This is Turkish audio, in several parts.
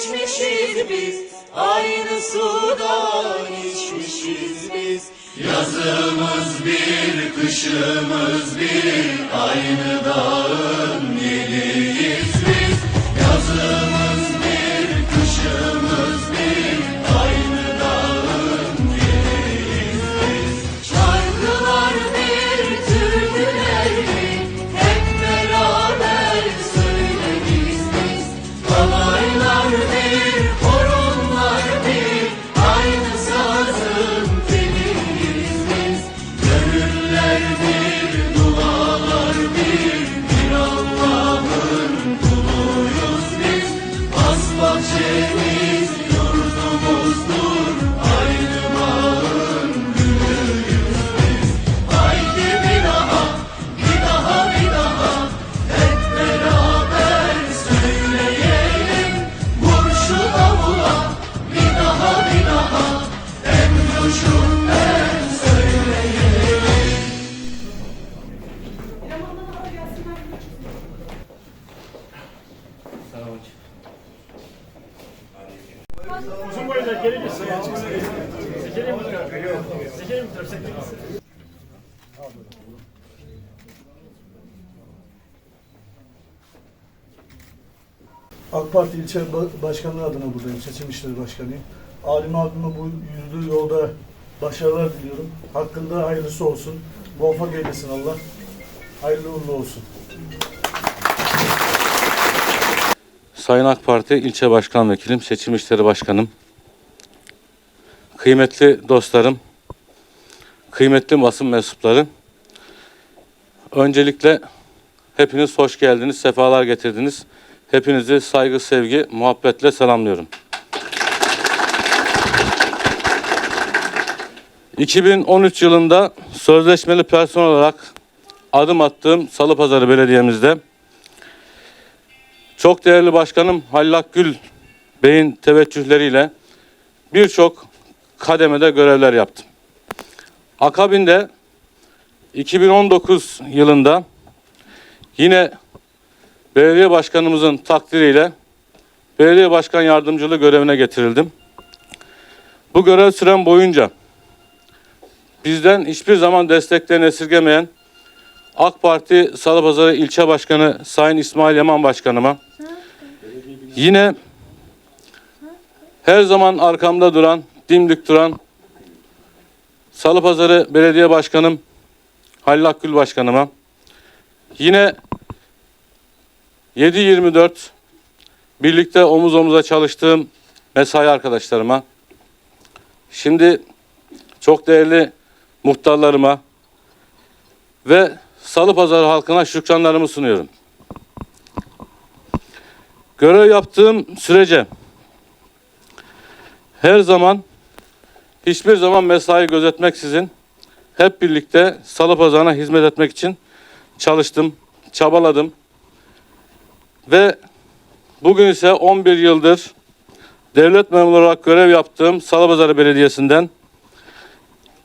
içmişiz biz, aynı sudan içmişiz biz. Yazımız bir, kışımız bir, aynı dağ. Uzun boyunca geri gitsin. Mi tutar? Sekeli mi? AK Parti ilçe ba- başkanlığı adına buradayım. Seçim İşleri Başkanıyım. Alim abime bu yürüdüğü yolda başarılar diliyorum. Hakkında hayırlısı olsun. Muvaffak eylesin Allah. Hayırlı uğurlu olsun. Sayın AK Parti İlçe Başkan Vekilim, Seçim İşleri Başkanım, kıymetli dostlarım, kıymetli basın mensupları, öncelikle hepiniz hoş geldiniz, sefalar getirdiniz. Hepinizi saygı, sevgi, muhabbetle selamlıyorum. 2013 yılında sözleşmeli personel olarak adım attığım Salıpazarı Belediye'mizde çok değerli başkanım Halil Akgül Bey'in teveccühleriyle birçok kademede görevler yaptım. Akabinde 2019 yılında yine belediye başkanımızın takdiriyle belediye başkan yardımcılığı görevine getirildim. Bu görev süren boyunca bizden hiçbir zaman desteklerini esirgemeyen AK Parti Salıpazarı İlçe Başkanı Sayın İsmail Yaman Başkanıma yine her zaman arkamda duran, dimdik duran Salıpazarı Belediye Başkanım Halil Akgül Başkanıma yine 7-24 birlikte omuz omuza çalıştığım mesai arkadaşlarıma şimdi çok değerli muhtarlarıma ve Salıpazarı halkına şükranlarımı sunuyorum. Görev yaptığım sürece her zaman hiçbir zaman mesai gözetmeksizin hep birlikte Salıpazarı'na hizmet etmek için çalıştım, çabaladım. Ve bugün ise 11 yıldır devlet memuru olarak görev yaptığım Salıpazarı Belediyesi'nden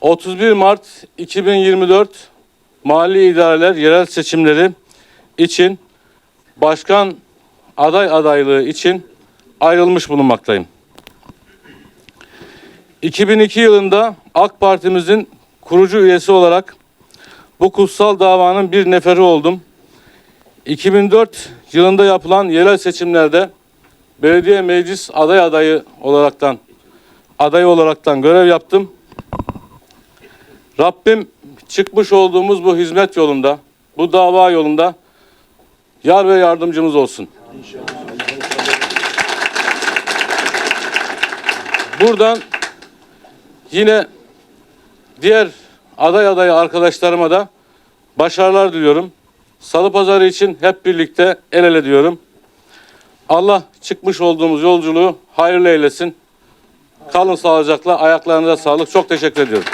31 Mart 2024 mali idareler yerel seçimleri için başkan aday adaylığı için ayrılmış bulunmaktayım. 2002 yılında AK Parti'mizin kurucu üyesi olarak bu kutsal davanın bir neferi oldum. 2004 yılında yapılan yerel seçimlerde belediye meclis aday adayı olaraktan aday olaraktan görev yaptım. Rabbim çıkmış olduğumuz bu hizmet yolunda, bu dava yolunda yar ve yardımcımız olsun. Buradan yine diğer aday adayı arkadaşlarıma da başarılar diliyorum. Salı pazarı için hep birlikte el ele diyorum. Allah çıkmış olduğumuz yolculuğu hayırlı eylesin. Kalın sağlıcakla, ayaklarınıza sağlık. Çok teşekkür ediyorum.